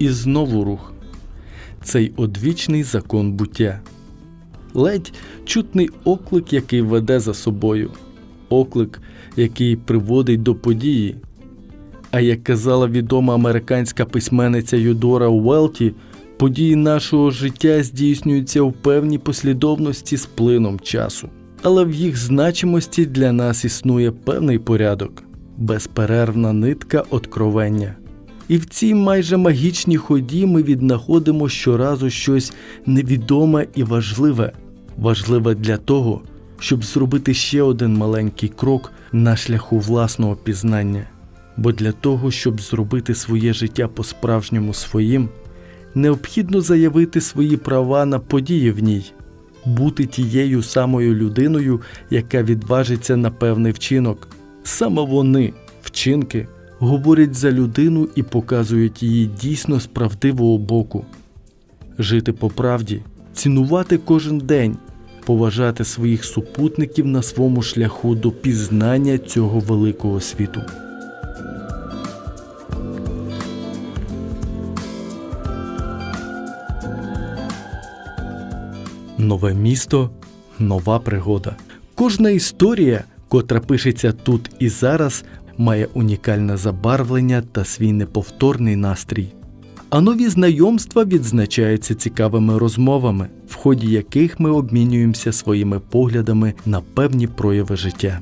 і знову рух. Цей одвічний закон буття. Ледь чутний оклик, який веде за собою, оклик, який приводить до події. А як казала відома американська письменниця Юдора Уелті, події нашого життя здійснюються у певній послідовності з плином часу. Але в їх значимості для нас існує певний порядок, безперервна нитка откровення. І в цій майже магічній ході ми віднаходимо щоразу щось невідоме і важливе, важливе для того, щоб зробити ще один маленький крок на шляху власного пізнання. Бо для того, щоб зробити своє життя по-справжньому своїм, необхідно заявити свої права на події в ній, бути тією самою людиною, яка відважиться на певний вчинок. Саме вони, вчинки, говорять за людину і показують її дійсно з правдивого боку. Жити по правді, цінувати кожен день, поважати своїх супутників на своєму шляху до пізнання цього великого світу. Нове місто, нова пригода. Кожна історія, котра пишеться тут і зараз, має унікальне забарвлення та свій неповторний настрій. А нові знайомства відзначаються цікавими розмовами, в ході яких ми обмінюємося своїми поглядами на певні прояви життя.